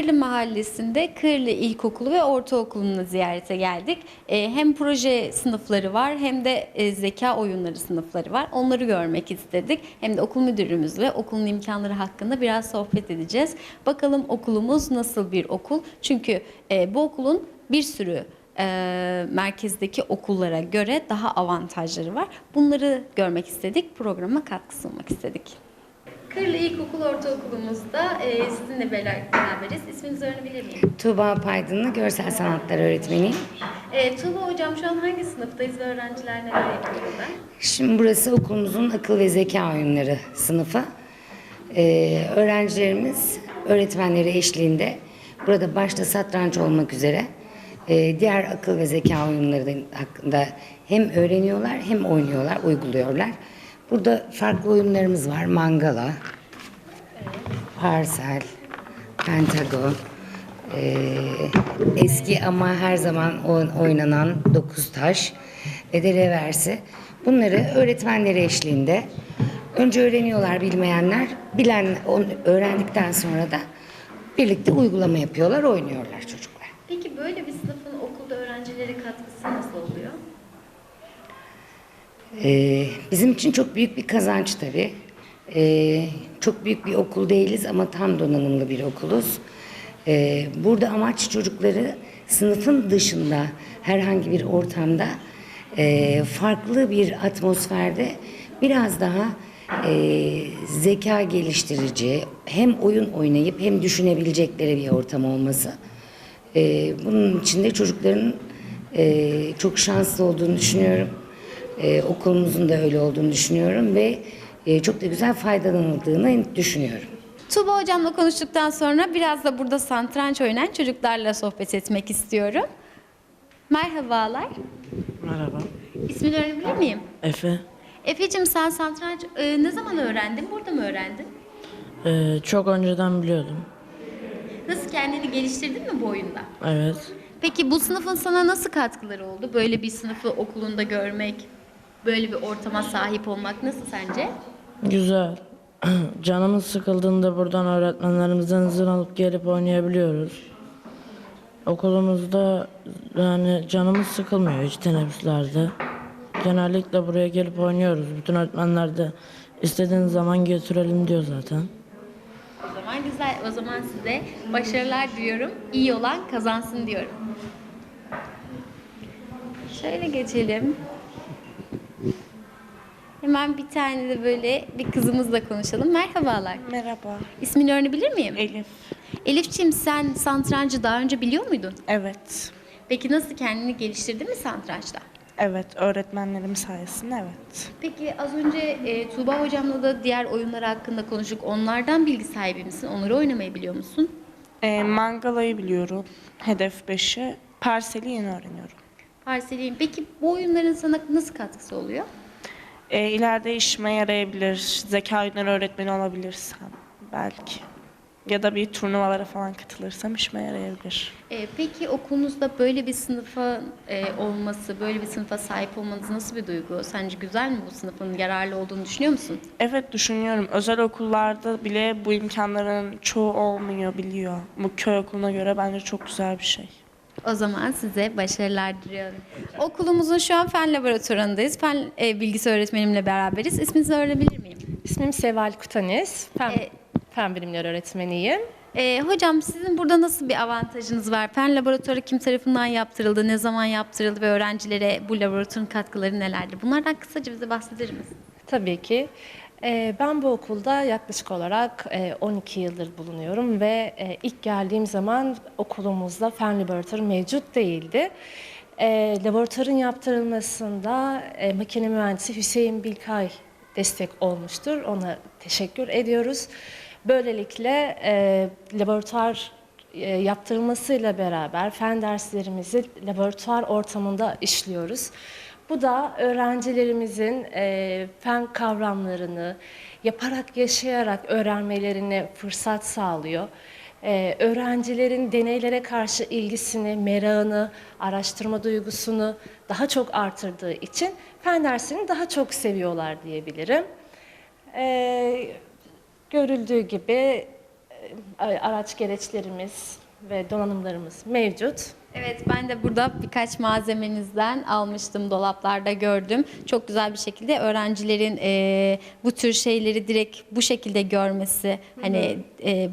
Kırlı Mahallesi'nde Kırlı İlkokulu ve Ortaokulu'nu ziyarete geldik. Ee, hem proje sınıfları var hem de e, zeka oyunları sınıfları var. Onları görmek istedik. Hem de okul müdürümüzle okulun imkanları hakkında biraz sohbet edeceğiz. Bakalım okulumuz nasıl bir okul? Çünkü e, bu okulun bir sürü e, merkezdeki okullara göre daha avantajları var. Bunları görmek istedik. Programa katkı sunmak istedik. Kırlı İlkokul Ortaokulumuzda e, sizinle beraber- beraberiz. İsminizi öğrenebilir miyim? Tuğba Paydınlı Görsel Sanatlar Öğretmeniyim. E, Tuğba Hocam şu an hangi sınıftayız ve öğrenciler neler yapıyor burada? Şimdi burası okulumuzun akıl ve zeka oyunları sınıfı. Ee, öğrencilerimiz öğretmenleri eşliğinde burada başta satranç olmak üzere e, diğer akıl ve zeka oyunları hakkında hem öğreniyorlar hem oynuyorlar, uyguluyorlar. Burada farklı oyunlarımız var. Mangala, Parsel, Pentagon, ee, eski ama her zaman oyn- oynanan dokuz taş ve de reversi. Bunları öğretmenleri eşliğinde önce öğreniyorlar bilmeyenler, bilen öğrendikten sonra da birlikte uygulama yapıyorlar, oynuyorlar çocuklar. Peki böyle bir sınıfın okulda öğrencilere katkısı nasıl oluyor? Ee, bizim için çok büyük bir kazanç tabii. Ee, çok büyük bir okul değiliz ama tam donanımlı bir okuluz. Ee, burada amaç çocukları sınıfın dışında herhangi bir ortamda e, farklı bir atmosferde biraz daha e, zeka geliştirici hem oyun oynayıp hem düşünebilecekleri bir ortam olması. Ee, bunun için de çocukların e, çok şanslı olduğunu düşünüyorum. Ee, okulumuzun da öyle olduğunu düşünüyorum ve e, çok da güzel faydalanıldığını düşünüyorum. Tuğba Hocam'la konuştuktan sonra biraz da burada satranç oynayan çocuklarla sohbet etmek istiyorum. Merhabalar. Merhaba. İsmini öğrenebilir miyim? Efe. Efe'cim sen satranç e, ne zaman öğrendin? Burada mı öğrendin? Ee, çok önceden biliyordum. Nasıl kendini geliştirdin mi bu oyunda? Evet. Peki bu sınıfın sana nasıl katkıları oldu? Böyle bir sınıfı okulunda görmek, böyle bir ortama sahip olmak nasıl sence? Güzel. Canımız sıkıldığında buradan öğretmenlerimizden izin alıp gelip oynayabiliyoruz. Okulumuzda yani canımız sıkılmıyor hiç teneffüslerde. Genellikle buraya gelip oynuyoruz. Bütün öğretmenler de istediğiniz zaman götürelim diyor zaten. O zaman güzel. O zaman size başarılar diliyorum. İyi olan kazansın diyorum. Şöyle geçelim. Hemen bir tane de böyle bir kızımızla konuşalım. Merhabalar. Merhaba. İsmini öğrenebilir miyim? Elif. Elifçim sen satrancı daha önce biliyor muydun? Evet. Peki nasıl kendini geliştirdin mi satrançta? Evet, öğretmenlerim sayesinde evet. Peki az önce e, Tuğba hocamla da diğer oyunlar hakkında konuştuk. Onlardan bilgi sahibi misin? Onları oynamayı biliyor musun? Ee, mangalayı biliyorum. Hedef 5'i. Parsel'i yeni öğreniyorum. Parseliyim. Peki bu oyunların sana nasıl katkısı oluyor? Ee, ileride işime yarayabilir. Zeka oyunları öğretmeni olabilirsem belki. Ya da bir turnuvalara falan katılırsam işime yarayabilir. E, peki okulunuzda böyle bir sınıfa e, olması, böyle bir sınıfa sahip olmanız nasıl bir duygu? Sence güzel mi bu sınıfın yararlı olduğunu düşünüyor musun? Evet düşünüyorum. Özel okullarda bile bu imkanların çoğu olmuyor biliyor. Bu köy okuluna göre bence çok güzel bir şey. O zaman size başarılar diliyorum. Okulumuzun şu an fen laboratuvarındayız. Fen e, bilgisi öğretmenimle beraberiz. İsminizi öğrenebilir miyim? İsmim Seval Kutanis. Fen, Ee, fen bilimleri öğretmeniyim. E, hocam sizin burada nasıl bir avantajınız var? Fen laboratuvarı kim tarafından yaptırıldı, ne zaman yaptırıldı ve öğrencilere bu laboratuvarın katkıları nelerdir? Bunlardan kısaca bize bahseder misiniz? Tabii ki. Ee, ben bu okulda yaklaşık olarak e, 12 yıldır bulunuyorum ve e, ilk geldiğim zaman okulumuzda fen laboratuvarı mevcut değildi. E, laboratuvarın yaptırılmasında e, makine mühendisi Hüseyin Bilkay destek olmuştur. Ona teşekkür ediyoruz. Böylelikle e, laboratuvar e, yaptırılmasıyla beraber fen derslerimizi laboratuvar ortamında işliyoruz. Bu da öğrencilerimizin e, fen kavramlarını yaparak, yaşayarak öğrenmelerine fırsat sağlıyor. E, öğrencilerin deneylere karşı ilgisini, merakını, araştırma duygusunu daha çok artırdığı için fen derslerini daha çok seviyorlar diyebilirim. E, görüldüğü gibi e, araç gereçlerimiz ve donanımlarımız mevcut. Evet ben de burada birkaç malzemenizden almıştım dolaplarda gördüm. Çok güzel bir şekilde öğrencilerin e, bu tür şeyleri direkt bu şekilde görmesi hani e,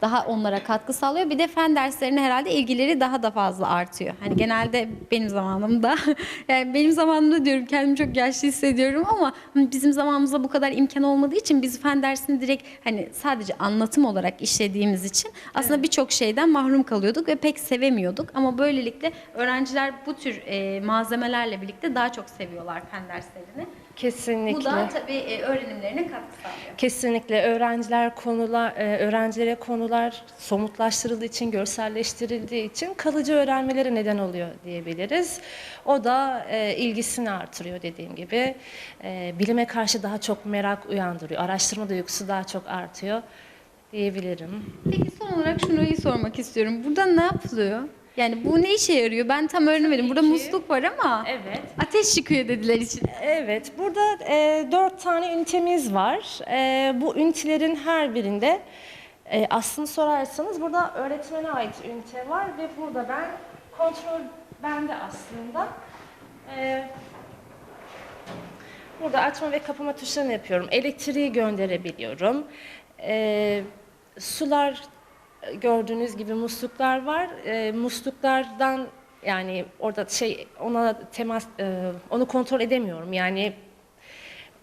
daha onlara katkı sağlıyor. Bir de fen derslerine herhalde ilgileri daha da fazla artıyor. Hani genelde benim zamanımda yani benim zamanımda diyorum kendimi çok yaşlı hissediyorum ama bizim zamanımızda bu kadar imkan olmadığı için biz fen dersini direkt hani sadece anlatım olarak işlediğimiz için aslında birçok şeyden mahrum kalıyorduk ve pek sevemiyorduk. Ama böylelikle öğrenciler bu tür e, malzemelerle birlikte daha çok seviyorlar fen derslerini. Kesinlikle. Bu da tabii e, öğrenimlerine katkı sağlıyor. Kesinlikle öğrenciler konular e, öğrencilere konular somutlaştırıldığı için, görselleştirildiği için kalıcı öğrenmelere neden oluyor diyebiliriz. O da e, ilgisini artırıyor dediğim gibi. Bilime karşı daha çok merak uyandırıyor. Araştırma duygusu daha çok artıyor diyebilirim. Peki son olarak şunu sormak istiyorum. Burada ne yapılıyor? Yani bu ne işe yarıyor? Ben tam öğrenemedim. Burada musluk var ama Evet. ateş çıkıyor dediler için. Evet, burada e, dört tane ünitemiz var. E, bu ünitelerin her birinde e, aslını sorarsanız burada öğretmene ait ünite var ve burada ben kontrol bende aslında. E, burada açma ve kapama tuşlarını yapıyorum. Elektriği gönderebiliyorum. E, sular e, gördüğünüz gibi musluklar var. E, musluklardan yani orada şey ona temas e, onu kontrol edemiyorum. Yani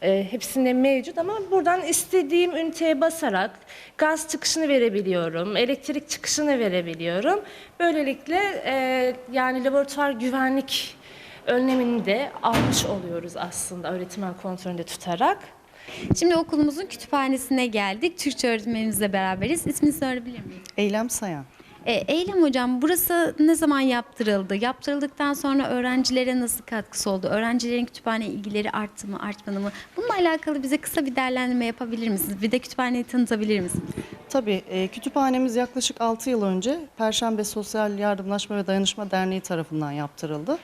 e, hepsinde mevcut ama buradan istediğim üniteye basarak gaz çıkışını verebiliyorum, elektrik çıkışını verebiliyorum. Böylelikle e, yani laboratuvar güvenlik önlemini de almış oluyoruz aslında öğretmen kontrolünde tutarak. Şimdi okulumuzun kütüphanesine geldik. Türkçe öğretmenimizle beraberiz. İsmini sorabilir miyim? Eylem Sayan. E, Eylem Hocam burası ne zaman yaptırıldı? Yaptırıldıktan sonra öğrencilere nasıl katkısı oldu? Öğrencilerin kütüphane ilgileri arttı mı, artmadı mı? Bununla alakalı bize kısa bir değerlendirme yapabilir misiniz? Bir de kütüphaneyi tanıtabilir misiniz? Tabii e, kütüphanemiz yaklaşık 6 yıl önce Perşembe Sosyal Yardımlaşma ve Dayanışma Derneği tarafından yaptırıldı.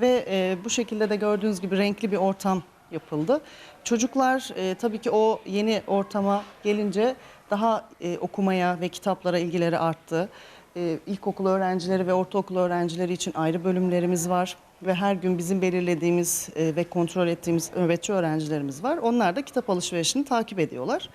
Ve e, bu şekilde de gördüğünüz gibi renkli bir ortam yapıldı. Çocuklar e, tabii ki o yeni ortama gelince daha e, okumaya ve kitaplara ilgileri arttı. E, ilkokul öğrencileri ve ortaokul öğrencileri için ayrı bölümlerimiz var. Ve her gün bizim belirlediğimiz e, ve kontrol ettiğimiz nöbetçi öğrencilerimiz var. Onlar da kitap alışverişini takip ediyorlar.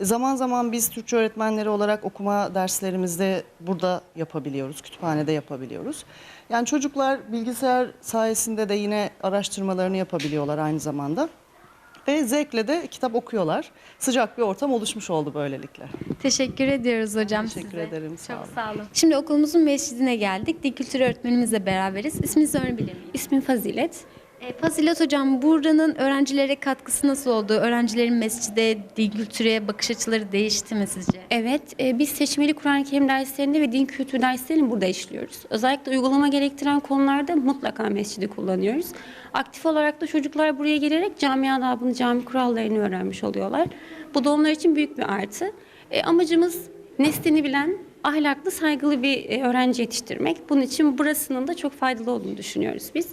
Zaman zaman biz Türkçe öğretmenleri olarak okuma derslerimizde burada yapabiliyoruz, kütüphanede yapabiliyoruz. Yani çocuklar bilgisayar sayesinde de yine araştırmalarını yapabiliyorlar aynı zamanda. Ve zevkle de kitap okuyorlar. Sıcak bir ortam oluşmuş oldu böylelikle. Teşekkür ediyoruz hocam Teşekkür size. ederim, sağ Çok olun. sağ olun. Şimdi okulumuzun mescidine geldik. Dil kültürü öğretmenimizle beraberiz. İsminizi öğrenebilir miyim? İsmim Fazilet. E, Fazilet Hocam buranın öğrencilere katkısı nasıl oldu? Öğrencilerin mescide, dil kültüre bakış açıları değişti mi sizce? Evet, e, biz seçmeli Kur'an-ı Kerim derslerinde ve din kültürü derslerini burada işliyoruz. Özellikle uygulama gerektiren konularda mutlaka mescidi kullanıyoruz. Aktif olarak da çocuklar buraya gelerek cami adabını, cami kurallarını öğrenmiş oluyorlar. Bu da onlar için büyük bir artı. E, amacımız neslini bilen, ahlaklı, saygılı bir e, öğrenci yetiştirmek. Bunun için burasının da çok faydalı olduğunu düşünüyoruz biz.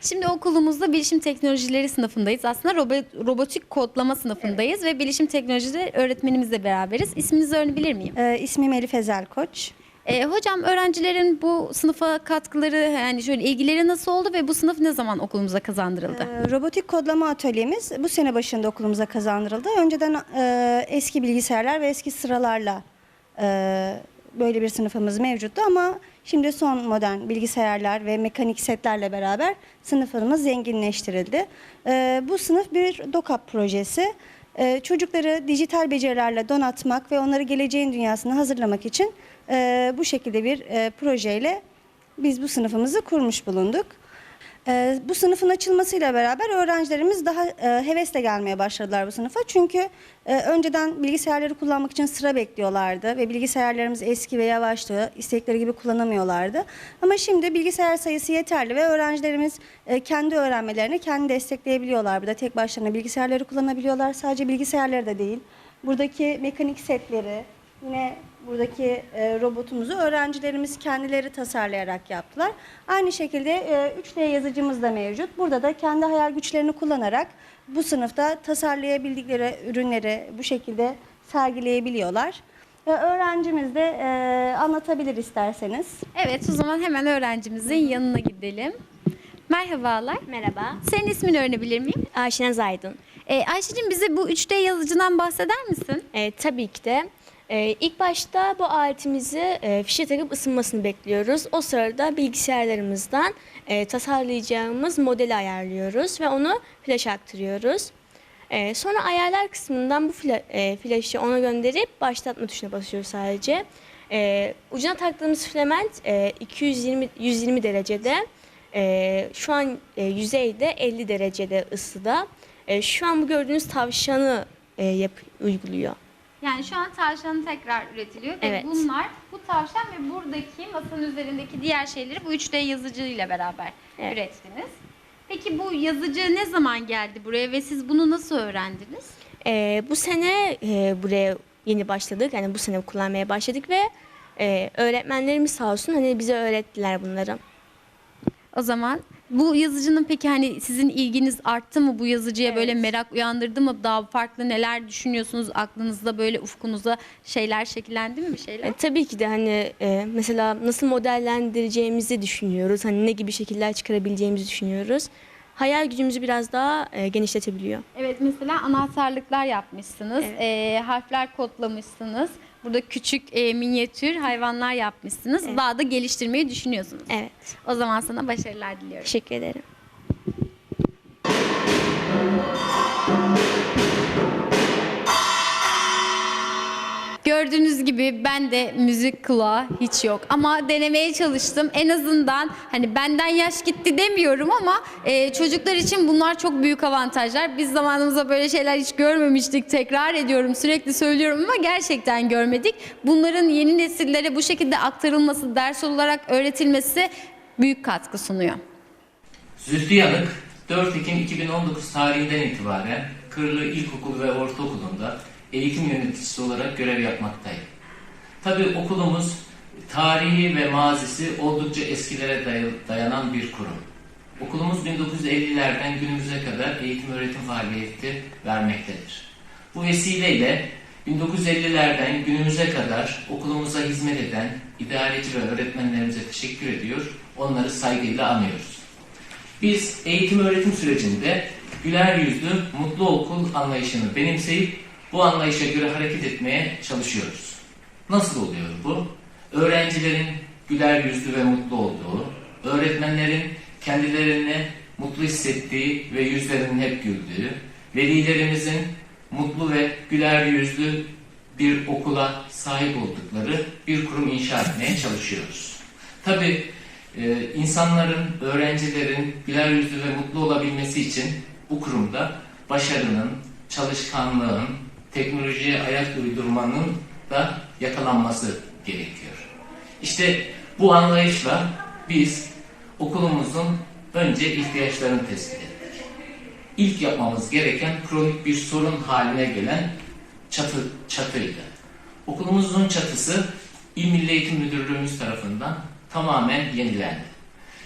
Şimdi okulumuzda bilişim teknolojileri sınıfındayız. Aslında robo- robotik kodlama sınıfındayız ve bilişim teknolojileri öğretmenimizle beraberiz. İsminizi öğrenebilir miyim? Ee, ismim Elif Ezel Koç. E, hocam öğrencilerin bu sınıfa katkıları yani şöyle ilgileri nasıl oldu ve bu sınıf ne zaman okulumuza kazandırıldı? Ee, robotik kodlama atölyemiz bu sene başında okulumuza kazandırıldı. Önceden e, eski bilgisayarlar ve eski sıralarla e, böyle bir sınıfımız mevcuttu ama şimdi son modern bilgisayarlar ve mekanik setlerle beraber sınıfımız zenginleştirildi. E, bu sınıf bir DOKAP projesi. E, çocukları dijital becerilerle donatmak ve onları geleceğin dünyasına hazırlamak için e, bu şekilde bir e, projeyle biz bu sınıfımızı kurmuş bulunduk. Ee, bu sınıfın açılmasıyla beraber öğrencilerimiz daha e, hevesle gelmeye başladılar bu sınıfa. Çünkü e, önceden bilgisayarları kullanmak için sıra bekliyorlardı ve bilgisayarlarımız eski ve yavaştı, istekleri gibi kullanamıyorlardı. Ama şimdi bilgisayar sayısı yeterli ve öğrencilerimiz e, kendi öğrenmelerini kendi destekleyebiliyorlar. Burada tek başlarına bilgisayarları kullanabiliyorlar. Sadece bilgisayarları da değil. Buradaki mekanik setleri, Yine buradaki e, robotumuzu öğrencilerimiz kendileri tasarlayarak yaptılar. Aynı şekilde e, 3D yazıcımız da mevcut. Burada da kendi hayal güçlerini kullanarak bu sınıfta tasarlayabildikleri ürünleri bu şekilde sergileyebiliyorlar. Ve öğrencimiz de e, anlatabilir isterseniz. Evet o zaman hemen öğrencimizin yanına gidelim. Merhabalar. Merhaba. Senin ismini öğrenebilir miyim? Ayşen Zaydun. Ee, Ayşe'cim bize bu 3D yazıcıdan bahseder misin? Ee, tabii ki de. Ee, ilk başta bu aletimizi e, fişe takıp ısınmasını bekliyoruz. O sırada bilgisayarlarımızdan e, tasarlayacağımız modeli ayarlıyoruz ve onu flash aktarıyoruz. Ee, sonra ayarlar kısmından bu fla, e, flash'ı ona gönderip başlatma tuşuna basıyoruz sadece. Ee, ucuna taktığımız filament e, 220 120 derecede. Ee, şu an e, yüzeyde 50 derecede ısıda. E, şu an bu gördüğünüz tavşanı e, yap, uyguluyor. Yani şu an tavşanı tekrar üretiliyor ve Evet. bunlar bu tavşan ve buradaki masanın üzerindeki diğer şeyleri bu 3D yazıcıyla beraber Evet. ürettiniz. Peki bu yazıcı ne zaman geldi buraya ve siz bunu nasıl öğrendiniz? E, bu sene e, buraya yeni başladık. Yani bu sene kullanmaya başladık ve e, öğretmenlerimiz sağ olsun hani bize öğrettiler bunları. O zaman bu yazıcının peki hani sizin ilginiz arttı mı bu yazıcıya böyle merak uyandırdı mı? Daha farklı neler düşünüyorsunuz? Aklınızda böyle ufkunuza şeyler şekillendi mi bir şeyler? E, tabii ki de hani e, mesela nasıl modellendireceğimizi düşünüyoruz. Hani ne gibi şekiller çıkarabileceğimizi düşünüyoruz. Hayal gücümüzü biraz daha e, genişletebiliyor. Evet mesela anahtarlıklar yapmışsınız, Evet. e, harfler kodlamışsınız. Burada küçük e, minyatür hayvanlar yapmışsınız. Evet. Daha da geliştirmeyi düşünüyorsunuz. Evet. O zaman sana başarılar diliyorum. Teşekkür ederim. Gördüğünüz gibi ben de müzik kulağı hiç yok ama denemeye çalıştım. En azından hani benden yaş gitti demiyorum ama e, çocuklar için bunlar çok büyük avantajlar. Biz zamanımızda böyle şeyler hiç görmemiştik. Tekrar ediyorum sürekli söylüyorum ama gerçekten görmedik. Bunların yeni nesillere bu şekilde aktarılması, ders olarak öğretilmesi büyük katkı sunuyor. Zühtü Yanık 4 Ekim 2019 tarihinden itibaren Kırlı İlkokulu ve Ortaokulu'nda eğitim yöneticisi olarak görev yapmaktayım. Tabii okulumuz tarihi ve mazisi oldukça eskilere day- dayanan bir kurum. Okulumuz 1950'lerden günümüze kadar eğitim öğretim faaliyeti vermektedir. Bu vesileyle 1950'lerden günümüze kadar okulumuza hizmet eden idareci ve öğretmenlerimize teşekkür ediyor, onları saygıyla anıyoruz. Biz eğitim öğretim sürecinde güler yüzlü, mutlu okul anlayışını benimseyip bu anlayışa göre hareket etmeye çalışıyoruz. Nasıl oluyor bu? Öğrencilerin güler yüzlü ve mutlu olduğu, öğretmenlerin kendilerini mutlu hissettiği ve yüzlerinin hep güldüğü, velilerimizin mutlu ve güler yüzlü bir okula sahip oldukları bir kurum inşa etmeye çalışıyoruz. Tabii e, insanların, öğrencilerin güler yüzlü ve mutlu olabilmesi için bu kurumda başarının, çalışkanlığın, teknolojiye ayak uydurmanın da yakalanması gerekiyor. İşte bu anlayışla biz okulumuzun önce ihtiyaçlarını tespit ettik. İlk yapmamız gereken kronik bir sorun haline gelen çatı, çatıydı. Okulumuzun çatısı İl Milli Eğitim Müdürlüğümüz tarafından tamamen yenilendi.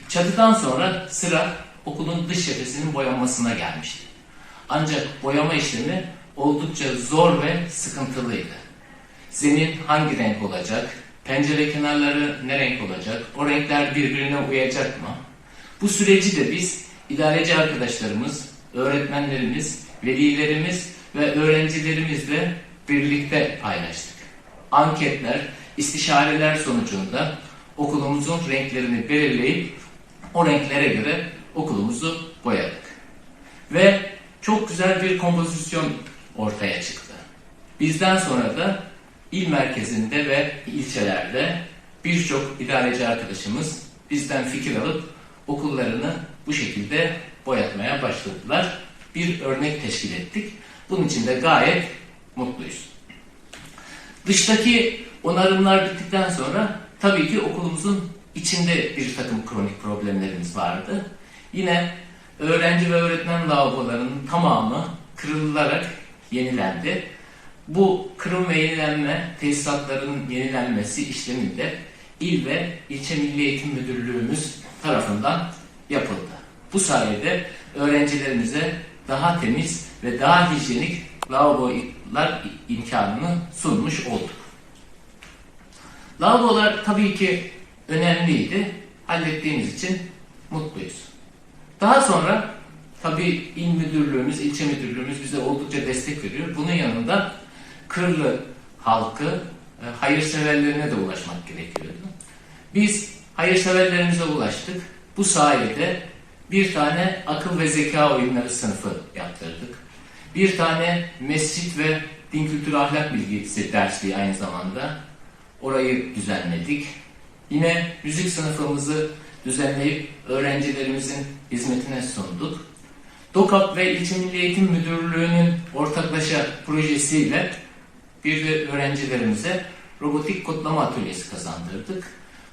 Çatıdan sonra sıra okulun dış cephesinin boyanmasına gelmişti. Ancak boyama işlemi oldukça zor ve sıkıntılıydı. Zemin hangi renk olacak? Pencere kenarları ne renk olacak? O renkler birbirine uyacak mı? Bu süreci de biz idareci arkadaşlarımız, öğretmenlerimiz, velilerimiz ve öğrencilerimizle birlikte paylaştık. Anketler, istişareler sonucunda okulumuzun renklerini belirleyip o renklere göre okulumuzu boyadık. Ve çok güzel bir kompozisyon ortaya çıktı. Bizden sonra da il merkezinde ve ilçelerde birçok idareci arkadaşımız bizden fikir alıp okullarını bu şekilde boyatmaya başladılar. Bir örnek teşkil ettik. Bunun için de gayet mutluyuz. Dıştaki onarımlar bittikten sonra tabii ki okulumuzun içinde bir takım kronik problemlerimiz vardı. Yine öğrenci ve öğretmen lavabolarının tamamı kırılarak yenilendi. Bu kırım ve yenilenme, tesisatların yenilenmesi işleminde il ve ilçe milli eğitim müdürlüğümüz tarafından yapıldı. Bu sayede öğrencilerimize daha temiz ve daha hijyenik lavabolar imkanını sunmuş olduk. Lavabolar tabii ki önemliydi. Hallettiğimiz için mutluyuz. Daha sonra tabii il müdürlüğümüz, ilçe müdürlüğümüz bize oldukça destek veriyor. Bunun yanında Kırlı halkı, e, hayırseverlerine de ulaşmak gerekiyordu. Biz hayırseverlerimize ulaştık. Bu sayede bir tane akıl ve zeka oyunları sınıfı yaptırdık. Bir tane mescit ve din kültürü ahlak bilgisi dersliği aynı zamanda orayı düzenledik. Yine müzik sınıfımızı düzenleyip öğrencilerimizin hizmetine sunduk. DOKAP ve İlçe Milli Eğitim Müdürlüğü'nün ortaklaşa projesiyle bir de öğrencilerimize robotik kodlama atölyesi kazandırdık.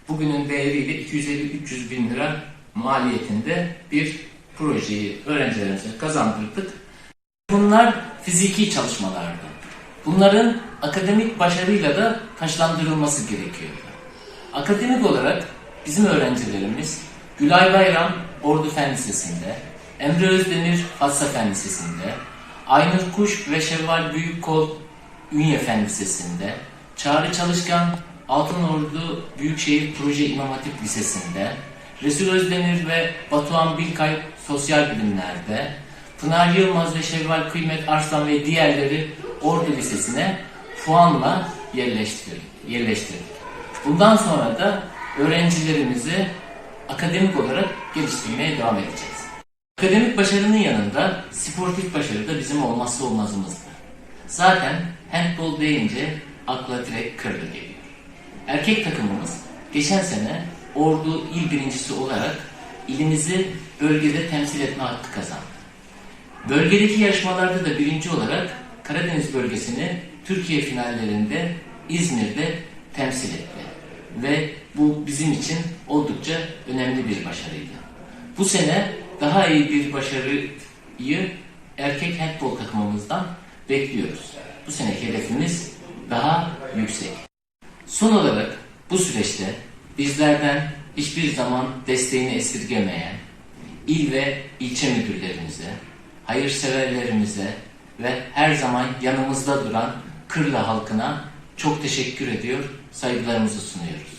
Bugünün değeriyle 250-300 bin lira maliyetinde bir projeyi öğrencilerimize kazandırdık. Bunlar fiziki çalışmalardı. Bunların akademik başarıyla da taşlandırılması gerekiyordu. Akademik olarak bizim öğrencilerimiz Gülay Bayram Ordu Fen Lisesi'nde, Emre Özdemir Fatsa Fen Lisesi'nde, Aynur Kuş ve Şevval Büyükkol Ünye Fen Lisesi'nde, Çağrı Çalışkan Altınordu Büyükşehir Proje İmam Hatip Lisesi'nde, Resul Özdemir ve Batuhan Bilkay Sosyal Bilimler'de, Pınar Yılmaz ve Şevval Kıymet Arslan ve diğerleri Ordu Lisesi'ne puanla yerleştirdik. yerleştirdik. Bundan sonra da öğrencilerimizi akademik olarak geliştirmeye devam edeceğiz. Akademik başarının yanında sportif başarı da bizim olmazsa olmazımızdı. Zaten handball deyince akla direkt kırdı geliyor. Erkek takımımız geçen sene Ordu il birincisi olarak ilimizi bölgede temsil etme hakkı kazandı. Bölgedeki yarışmalarda da birinci olarak Karadeniz bölgesini Türkiye finallerinde İzmir'de temsil etti. Ve bu bizim için oldukça önemli bir başarıydı. Bu sene daha iyi bir başarıyı erkek handbol takımımızdan bekliyoruz. Bu sene hedefimiz daha yüksek. Son olarak bu süreçte bizlerden hiçbir zaman desteğini esirgemeyen il ve ilçe müdürlerimize, hayırseverlerimize ve her zaman yanımızda duran Kırla halkına çok teşekkür ediyor, saygılarımızı sunuyoruz.